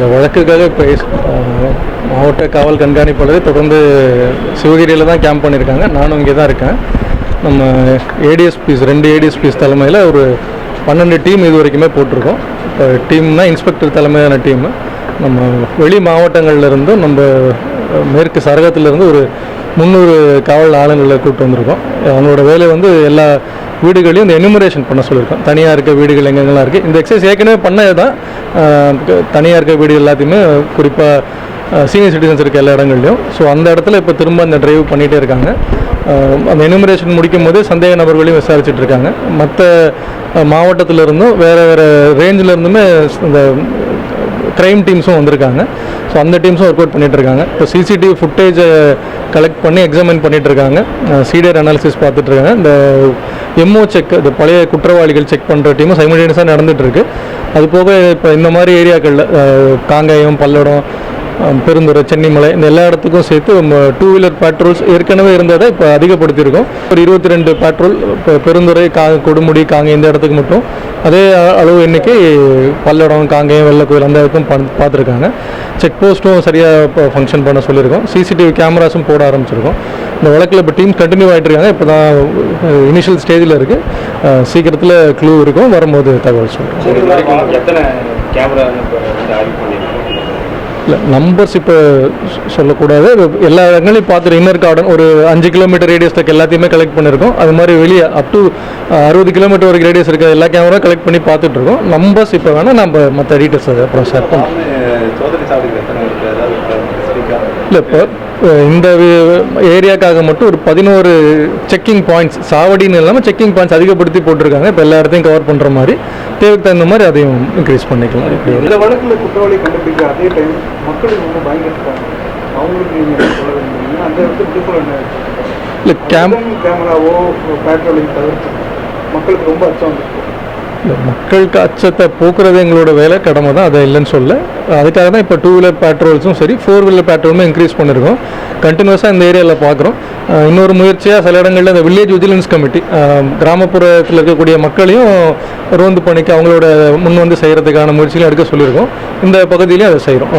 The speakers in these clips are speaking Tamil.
இந்த வழக்குக்காக இப்போ மாவட்ட காவல் கண்காணிப்பாளர் தொடர்ந்து சிவகிரியில் தான் கேம்ப் பண்ணியிருக்காங்க. நானும் இங்கே தான் இருக்கேன். நம்ம ஏடிஎஸ்பிஸ் ரெண்டு ஏடிஎஸ்பிஸ் தலைமையில் ஒரு பன்னெண்டு டீம் இது வரைக்குமே போட்டிருக்கோம். இப்போ டீம்னா இன்ஸ்பெக்டர் தலைமையான டீம். நம்ம வெளி மாவட்டங்கள்ல இருந்தும் நம்ம மேற்கு சரகத்திலேருந்து ஒரு முந்நூறு காவல் ஆளுங்களை கூப்பிட்டு வந்திருக்கோம். அவங்களோட வேலை வந்து எல்லா வீடுகளையும் இந்த எனுமரேஷன் பண்ண சொல்லியிருக்கோம். தனியாக இருக்க வீடுகள் எங்கெங்கெல்லாம் இருக்குது இந்த எக்ஸசைஸ் ஏற்கனவே பண்ணது தான் தனியாக இருக்க வீடு எல்லாத்தையுமே குறிப்பாக சீனியர் சிட்டிசன்ஸ் இருக்க எல்லா இடங்கள்லையும். ஸோ அந்த இடத்துல இப்போ திரும்ப அந்த டிரைவ் பண்ணிகிட்டே இருக்காங்க. அந்த எனுமரேஷன் முடிக்கும் போது சந்தேக நபர்களையும் விசாரிச்சுட்டு இருக்காங்க. மற்ற மாவட்டத்தில் இருந்தும் வேறு வேறு ரேஞ்சில் இருந்துமே இந்த க்ரைம் டீம்ஸும் வந்திருக்காங்க. ஸோ அந்த டீம்ஸும் ஒர்க் அவுட் பண்ணிட்டு இருக்காங்க இப்போ சிசிடிவி ஃபுட்டேஜை கலெக்ட் பண்ணி எக்ஸாமின் பண்ணிட்டு இருக்காங்க சீடியர் அனாலிசிஸ் பார்த்துட்டு இருக்காங்க இந்த எம்ஓ செக் இந்த பழைய குற்றவாளிகள் செக் பண்ணுற டீமும் சைமல்டேனியஸாக நடந்துட்டு இருக்கு அது போக இப்போ இந்த மாதிரி ஏரியாக்களில் காங்காயம் பல்லடம் பெருந்துறை சென்னிமலை இந்த எல்லா இடத்துக்கும் சேர்த்து டூ வீலர் பேட்ரோல்ஸ் ஏற்கனவே இருந்ததை இப்போ அதிகப்படுத்தியிருக்கோம். ஒரு இருபத்தி ரெண்டு பேட்ரோல் இப்போ பெருந்துறை கா கொடுமுடி காங்க இந்த இடத்துக்கு மட்டும். அதே அளவு எண்ணிக்கை பல்லடம் காங்கேயம் வெள்ளக்கோயில் அந்த இடத்துக்கும் பார்த்துருக்காங்க. செக் போஸ்ட்டும் சரியாக இப்போ ஃபங்க்ஷன் பண்ண சொல்லியிருக்கோம். சிசிடிவி கேமராஸும் போட ஆரம்பிச்சிருக்கோம். இந்த வழக்கில் இப்போ டீம் கண்டினியூ ஆகிட்டு இருக்காங்க இப்போ தான் இனிஷியல் ஸ்டேஜில் இருக்குது சீக்கிரத்தில் க்ளூ இருக்கும். வரும்போது தகவல் சொல்கிறோம் இது வரைக்கும் எத்தனை கேமரா வந்து ஆய்வு பண்ணியிருக்கோம் இல்லை நம்பர்ஸ் இப்போ சொல்லக்கூடாது. எல்லா இடங்களையும் பார்த்துட்டு இன்னர் கார்டன் ஒரு அஞ்சு கிலோமீட்டர் ரேடியஸில் எல்லாத்தையுமே கலெக்ட் பண்ணியிருக்கோம் அது மாதிரி வெளியே அப் டு அறுபது கிலோமீட்டர் வரைக்கும் ரேடியஸ் இருக்க. எல்லா கேமரா கலெக்ட் பண்ணி பார்த்துட்டு இருக்கோம். நம்பர்ஸ் இப்போ வேணால் நம்ம மற்ற டீட்டெயில்ஸ் அதை அப்புறம் ஷேர் பண்ணுறோம் இல்லை இப்போ இந்த ஏரியாக்காக மட்டும் ஒரு பதினோரு செக்கிங் பாயிண்ட்ஸ் சாவடின்னு இல்லாமல் செக்கிங் பாயிண்ட்ஸ் அதிகப்படுத்தி போட்டிருக்காங்க. இப்போ எல்லா இடத்தையும் கவர் பண்ணுற மாதிரி தேவைக்கு தகுந்த மாதிரி அதையும் இன்க்ரீஸ் பண்ணிக்கலாம். இந்த வழக்கில் குற்றவாளி கண்டுபிடிக்க அதே டைம் மக்களுக்கு ரொம்ப பயந்துட்டாங்க அவங்களுக்கு நீங்கள் என்ன சொல்ல விரும்புறீங்க? அந்த இடத்துல டிஃபர் என்ன இல்லை கேமராவோ பேட்ரோலிங் தவிர்த்து மக்களுக்கு ரொம்ப அச்சம் மக்களுக்கு அச்சத்தை போக்குறது எங்களோட வேலை கடமை தான். அதை இல்லைன்னு சொல்ல அதுக்காக தான் இப்போ டூ வீலர் பேட்ரோல்ஸும் சரி ஃபோர் வீலர் பெட்ரோலுமே இன்க்ரீஸ் பண்ணியிருக்கோம் கண்டினியூஸாக இந்த ஏரியாவில் பார்க்குறோம் இன்னொரு முயற்சியாக சில இடங்களில் இந்த வில்லேஜ் விஜிலன்ஸ் கமிட்டி கிராமப்புறத்தில் இருக்கக்கூடிய மக்களையும் ரோந்து பணிக்கு அவங்களோட முன் வந்து செய்கிறதுக்கான முயற்சிகளும் எடுக்க சொல்லியிருக்கோம். இந்த பகுதியிலையும் அதை செய்கிறோம்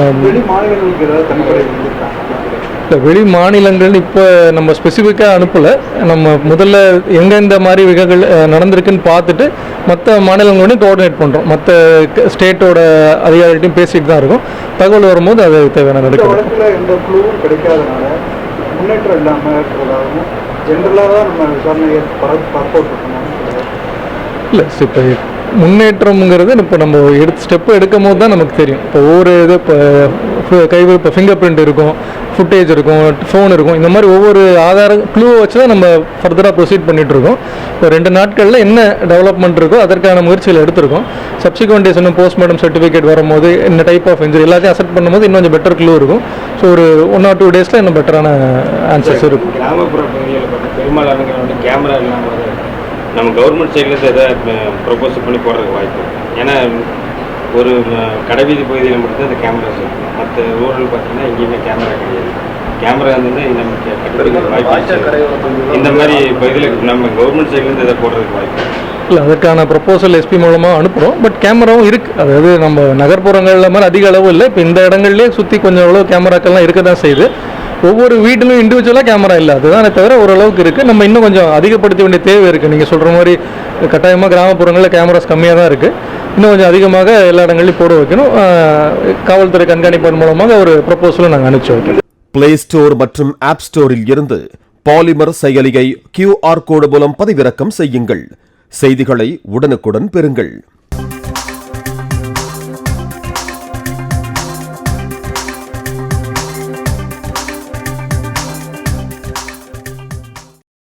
இல்லை வெளி மாநிலங்கள் இப்போ நம்ம ஸ்பெசிஃபிக்காக அனுப்பலை. நம்ம முதல்ல எங்கே இந்த மாதிரி விகங்கள் நடந்திருக்குன்னு பார்த்துட்டு மற்ற மாநிலங்களோடையும் கோஆர்டினேட் பண்ணுறோம் மற்ற ஸ்டேட்டோட அதிகாரிகிட்டையும் பேசிட்டு தான் இருக்கும். தகவல் வரும்போது அது தேவையான நடக்கும் கிடைக்காதனால முன்னேற்றம் இல்லாமல் இருக்கிறதாகவும் ஜென்ரலாக தான் நம்ம விசாரணையை பரப்போட்டு இருக்கணும் இல்லை இப்போ முன்னேற்றம்ங்கிறது இப்போ நம்ம எடுத்து ஸ்டெப்பு எடுக்கும் போது தான் நமக்கு தெரியும். இப்போ ஒவ்வொரு இது இப்போ கை இப்போ ஃபிங்கர் பிரிண்ட் இருக்கும். ஃபுட்டேஜ் இருக்கும் ஃபோன் இருக்கும். இந்த மாதிரி ஒவ்வொரு ஆதார க்ளூவை வச்சு தான் நம்ம ஃபர்தராக ப்ரொசீட் பண்ணிட்டு இருக்கோம். இப்போ ரெண்டு நாட்களில் என்ன டெவலப்மெண்ட் இருக்கோ அதற்கான முயற்சிகள் எடுத்திருக்கோம். சப்சிக்வெண்ட் டேஸ் இன்னும் போஸ்ட்மார்ட்டம் சர்டிஃபிகேட் வரும்போது என்ன டைப் ஆஃப் இன்ஜுரி எல்லாத்தையும் அசெப்ட் பண்ணும்போது இன்னும் கொஞ்சம் பெட்டர் க்ளூ இருக்கும். ஸோ ஒரு ஒன் ஆர் டூ டேஸில் இன்னும் பெட்டரான ஆன்சர்ஸ் இருக்கும். கிராமப்புற பகுதிகளில் கேமரா இல்லாமல் நம்ம கவர்மெண்ட் சைட்லேருந்து எதாவது ப்ரொபோஸ் பண்ணி போடுறதுக்கு வாய்ப்பு. ஏன்னா ஒரு கடைவீதி பகுதியில் மட்டும்தான் இந்த கேமராஸ் இருக்கும் மற்ற ரூரல் பார்த்தீங்கன்னா எங்கேயுமே கேமரா கிடையாது. கேமரா வந்து நமக்கு கட்டுப்படுத்த வாய்ப்பு. இந்த மாதிரி பகுதியில் நம்ம கவர்மெண்ட் சைட்லேருந்து எதாவது போடுறதுக்கு வாய்ப்பு. இல்லை அதற்கான ப்ரொப்போசல் எஸ்பி மூலமாக அனுப்புகிறோம் பட் கேமராவும் இருக்குது அதாவது நம்ம நகர்ப்புறங்களில் மாதிரி அதிக அளவு இல்லை. இப்போ இந்த இடங்கள்லேயே சுற்றி கொஞ்சம் அளவு கேமராக்கள்லாம் இருக்க தான் செய்யுது. ஒவ்வொரு வீட்டிலும் இண்டிவிஜுவலாக கேமரா இல்லை. அதுதானே தவிர ஓரளவுக்கு இருக்குது நம்ம இன்னும் கொஞ்சம் அதிகப்படுத்த வேண்டிய தேவை இருக்குது நீங்கள் சொல்கிற மாதிரி கட்டாயமாக கிராமப்புறங்களில் கேமராஸ் கம்மியாக தான் இருக்குது இன்னும் கொஞ்சம் அதிகமாக எல்லா இடங்கள்லையும் போட வைக்கணும். காவல்துறை கண்காணிப்பின் மூலமாக ஒரு ப்ரப்போசலும் நாங்கள் அனுப்பிச்சு வைக்கிறோம். பிளே ஸ்டோர் மற்றும் ஆப் ஸ்டோரில் இருந்து பாலிமர் செயலியை கியூஆர் கோடு மூலம் பதிவிறக்கம் செய்யுங்கள். செய்திகளை உடனுக்குடன் பெறுங்கள்.